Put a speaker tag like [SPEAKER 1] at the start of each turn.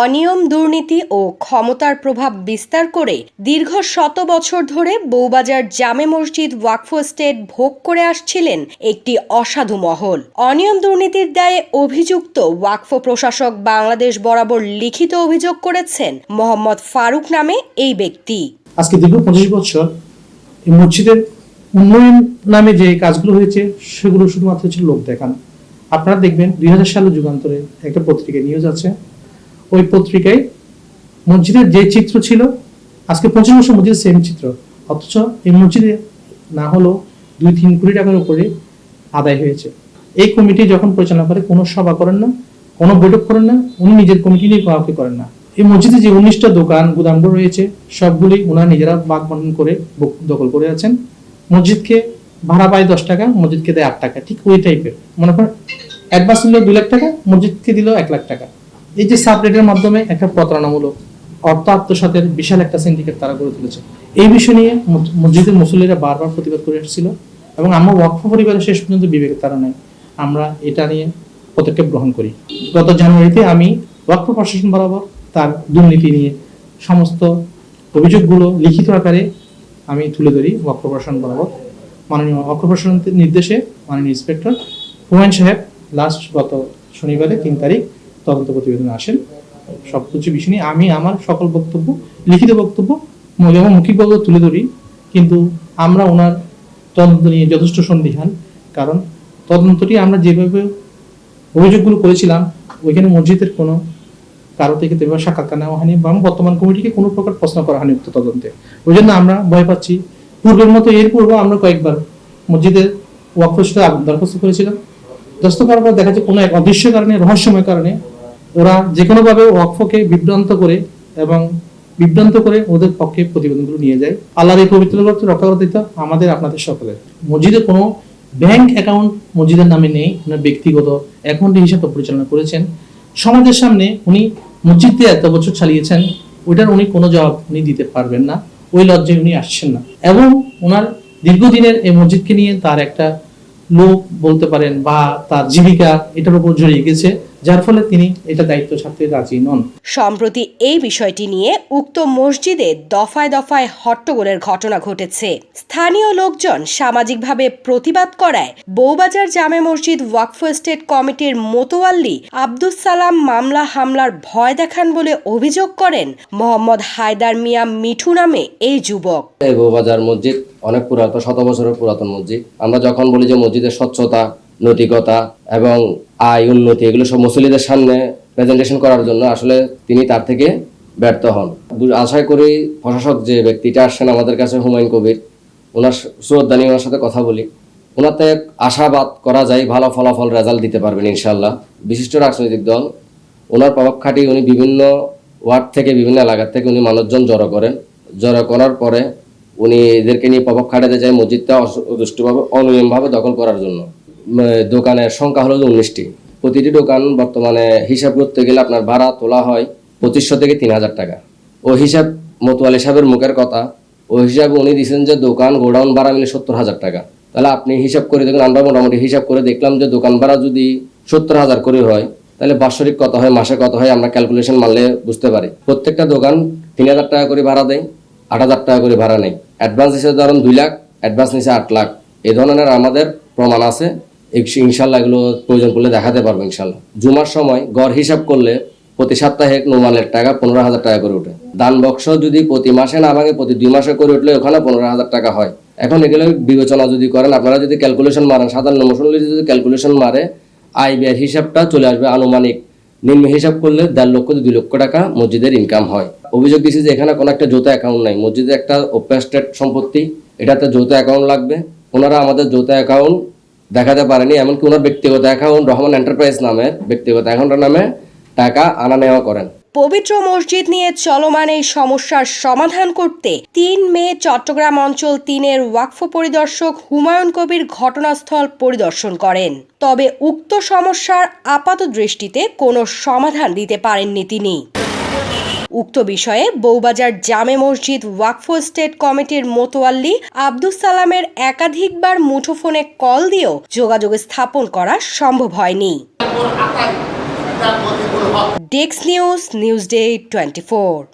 [SPEAKER 1] অনিয়ম, দুর্নীতি ও ক্ষমতার প্রভাব বিস্তার করে দীর্ঘ শত বছর ধরে বৌবাজার জামে মসজিদ ওয়াকফ স্টেট ভোগ করে আসছিলেন একটি অসাধু মহল। অনিয়ম, দুর্নীতির দায়ে অভিযুক্ত ওয়াকফ প্রশাসক বাংলাদেশ বরাবর লিখিত অভিযোগ করেছেন মোহাম্মদ ফারুক নামে এই ব্যক্তি।
[SPEAKER 2] আজকে দীর্ঘ পঁচিশ বছর মসজিদের উন্নয়ন নামে যে কাজগুলো হয়েছে, সেগুলো শুধুমাত্র ছিল লোক দেখান। আপনারা দেখবেন দুই হাজার সালে যুগান্তরে একটা পত্রিকায় নিউজ আছে ওই পত্রিকায় মসজিদের যে চিত্র ছিল, আজকে পঁচিশ বছর মসজিদের সেম চিত্র, অথচ এই মসজিদে না হলো দুই তিন কোটি টাকার উপরে আদায় হয়েছে। এই কমিটি যখন পরিচালনা করে, কোনো সভা করেন না, কোনো বৈঠক করেন না, উনি নিজের কমিটি নিয়ে কাউকে করেন না। এই মসজিদে যে উনিশটা দোকান গুদামগুলো রয়েছে, সবগুলি ওনারা নিজেরা বাগ বন্টন করে দখল করে আছেন। মসজিদকে ভাড়া পায় দশ টাকা, মসজিদকে দেয় আট টাকা, ঠিক ওই টাইপের মনে করেন অ্যাডভান্স নিল দুই লাখ টাকা, মসজিদকে দিল এক লাখ টাকা। এই যে সাবরেটের মাধ্যমে একটা প্রতারণামূলক অর্থ আত্মসাতের বিশাল একটা সিন্ডিকেট তারা গড়ে তুলেছে। এই বিষয় নিয়ে মসজিদের মুসল্লিরা বারবার প্রতিবাদ করে এসেছিল এবং আমরা ওয়াকফ পরিবারের শেষ পর্যন্ত বিবেকের তারা নাই। আমরা এটা নিয়ে পদক্ষেপ গ্রহণ করি। গত জানুয়ারিতে আমি ওয়াকফ প্রশাসন বরাবর তার দুর্নীতি নিয়ে সমস্ত অভিযোগগুলো লিখিত আকারে আমি তুলে ধরি ওয়াকফ প্রশাসন বরাবর। মাননীয় ওয়াকফ প্রশাসনের নির্দেশে মাননীয় ইন্সপেক্টর হুমায়ুন সাহেব লাস্ট গত শনিবারে তিন তারিখ তদন্ত প্রতিবেদনে আসেন। সব কিছু বিষয় নিয়ে আমি আমার সকল বক্তব্য, লিখিত বক্তব্য যেমন মৌখিকভাবে তুলে ধরি। কিন্তু আমরা ওনার তদন্ত নিয়ে যথেষ্ট সন্দিহান। কারণ তদন্তটি আমরা যেভাবে অভিযোগগুলো করেছিলাম, ওইখানে মসজিদের কোনো কারও থেকে তেমন সাক্ষাৎকার নেওয়া হয়নি বা বর্তমান কমিটিকে কোনো প্রকার প্রশ্ন করা হয়নি উক্ত তদন্তে। ওই জন্য আমরা ভয় পাচ্ছি। পূর্বের মতো এর পূর্বে আমরা কয়েকবার মসজিদের ওয়াকফের দরখাস্ত করেছিলাম দস্ত করার পর দেখা যাচ্ছে কোনো এক অদৃশ্য কারণে, রহস্যময় কারণে ওরা যে কোনোভাবে ওয়াকফকে বিভ্রান্ত করে এবং বিভ্রান্ত করে ওদের পক্ষে প্রতিবেদনগুলো নিয়ে যায়। আল্লাহর এই পবিত্র রক্ত রক্ষা করতে আমাদের, আপনাদের সকলের। মসজিদে কোনো ব্যাংক অ্যাকাউন্ট মসজিদের নামে নেই ওনার ব্যক্তিগত অ্যাকাউন্ট হিসাবে পরিচালনা করেছেন। সমাজের সামনে উনি মসজিদ এত বছর চালিয়েছেন, ওইটার উনি কোনো জবাব উনি দিতে পারবেন না, ওই লজ্জায় উনি আসছেন না। এবং ওনার দীর্ঘদিনের এই মসজিদকে নিয়ে তার একটা লোক বলতে পারেন বা তার জীবিকা এটার উপর জড়িয়ে গেছে। যার ফলে তিনি এটা দায়িত্ব ছাড়তে রাজি নন।
[SPEAKER 1] সম্প্রতি এই বিষয়টি নিয়ে উক্ত মসজিদে দফায় দফায় হট্টগোলের ঘটনা ঘটেছে। স্থানীয় লোকজন সামাজিকভাবে প্রতিবাদ করায় বৌবাজার জামে মসজিদ ওয়াকফ স্টেট কমিটির মোতোয়াল্লি আব্দুস সালাম মামলা হামলার ভয় দেখান বলে অভিযোগ করেন মোহাম্মদ হায়দার মিয়া মিঠু নামে এই যুবক।
[SPEAKER 3] বৌবাজার মসজিদ অনেক পুরাতন শত বছরের পুরাতন মসজিদ। আমরা যখন বলি যে মসজিদের স্বচ্ছতা নৈতিকতা এবং আয়, উন্নতি, এগুলো সব মুসলিদের সামনে প্রেজেন্টেশন করার জন্য আসলে তিনি তার থেকে ব্যর্থ হন। আশা করি প্রশাসক যে ব্যক্তিটা আসছেন আমাদের কাছে হুমায়ুন কবির, ওনার শ্রদ্ধা নিয়ে ওনার সাথে কথা বলি। থেকে আশাবাদ করা যায়, ভালো ফলাফল রেজাল্ট দিতে পারবেন ইনশাল্লাহ বিশিষ্ট রাজনৈতিক দল, ওনার প্রভাব খাটিয়ে উনি বিভিন্ন ওয়ার্ড থেকে, বিভিন্ন এলাকার থেকে উনি মানুষজন জড়ো করেন। জড়ো করার পরে উনি এদেরকে নিয়ে প্রভাব খাটাতে যায়, মসজিদটা অদৃষ্টভাবে অনিয়মভাবে দখল করার জন্য। দোকানের সংখ্যা হলো উনিশটি প্রতিটি দোকান বর্তমানে হিসাব করতে গেলে আপনার ভাড়া তোলা হয় পঁচিশশো থেকে তিন হাজার টাকা। ও হিসাব মতুয়ালি সাহেবের মুখের কথা, ও হিসাবে উনি দিয়েছেন যে দোকান গোডাউন ভাড়া মিলে সত্তর হাজার টাকা। তাহলে আপনি হিসাব করে দেখুন, আমরা মোটামুটি হিসাব করে দেখলাম যে দোকান ভাড়া যদি সত্তর হাজার করে হয়, তাহলে বাৎসরিক কত হয়, মাসে কত হয়, আমরা ক্যালকুলেশন মারলে বুঝতে পারি। প্রত্যেকটা দোকান তিন হাজার টাকা করে ভাড়া দেয়, আট হাজার টাকা করে ভাড়া নেই অ্যাডভান্স হিসেবে ধরুন দুই লাখ অ্যাডভান্স নিচে আট লাখ। এই ধরনের আমাদের প্রমাণ আছে। ইনশাল্লাহ এগুলো প্রয়োজন করলে দেখাতে পারব ইনশাল্লাহ। জুমার সময় গড় হিসাব করলে প্রতি সপ্তাহে নোমালের টাকা পনেরো হাজার টাকা করে ওঠে। দান বক্স যদি প্রতি মাসে না ভাঙে, প্রতি দুই মাসে করে উঠলে ওখানে পনেরো হাজার টাকা হয়। এখন এগুলো বিবেচনা যদি করেন, আপনারা যদি ক্যালকুলেশন মারেন, সাধারণ মুসল্লি যদি ক্যালকুলেশন মারে আয় ব্যয়ের হিসাবটা চলে আসবে আনুমানিক। নিম্ন হিসাব করলে দেড় লক্ষ দুই লক্ষ টাকা মসজিদের ইনকাম হয়। অভিযোগ দিয়েছি যে এখানে কোনো একটা যৌথ অ্যাকাউন্ট নাই। মসজিদের একটা ওপেন স্টেট সম্পত্তি, এটাতে যৌথ অ্যাকাউন্ট লাগবে। ওনারা আমাদের যৌথ অ্যাকাউন্ট দেখাতে পারেনি, এমনকি ওনার ব্যক্তিগত অ্যাকাউন্ট রহমান এন্টারপ্রাইজ নামে, ব্যক্তিগত অ্যাকাউন্টের নামে টাকা আনা নেওয়া করেন।
[SPEAKER 1] পবিত্র মসজিদ নিয়ে চলমান এই সমস্যার সমাধান করতে তিন মে চট্টগ্রাম অঞ্চল তিনের ওয়াকফ পরিদর্শক হুমায়ুন কবির ঘটনাস্থল পরিদর্শন করেন। তবে উক্ত সমস্যার আপাত দৃষ্টিতে কোনো সমাধান দিতে পারেননি তিনি। উক্ত বিষয়ে বৌবাজার জামে মসজিদ ওয়াকফ স্টেট কমিটির মোতোয়াল্লি আব্দুস সালামের একাধিকবার মুঠোফোনে কল দিয়েও যোগাযোগ স্থাপন করা সম্ভব হয়নি। ডেক্স নিউজ নিউজ ডে টোয়েন্টি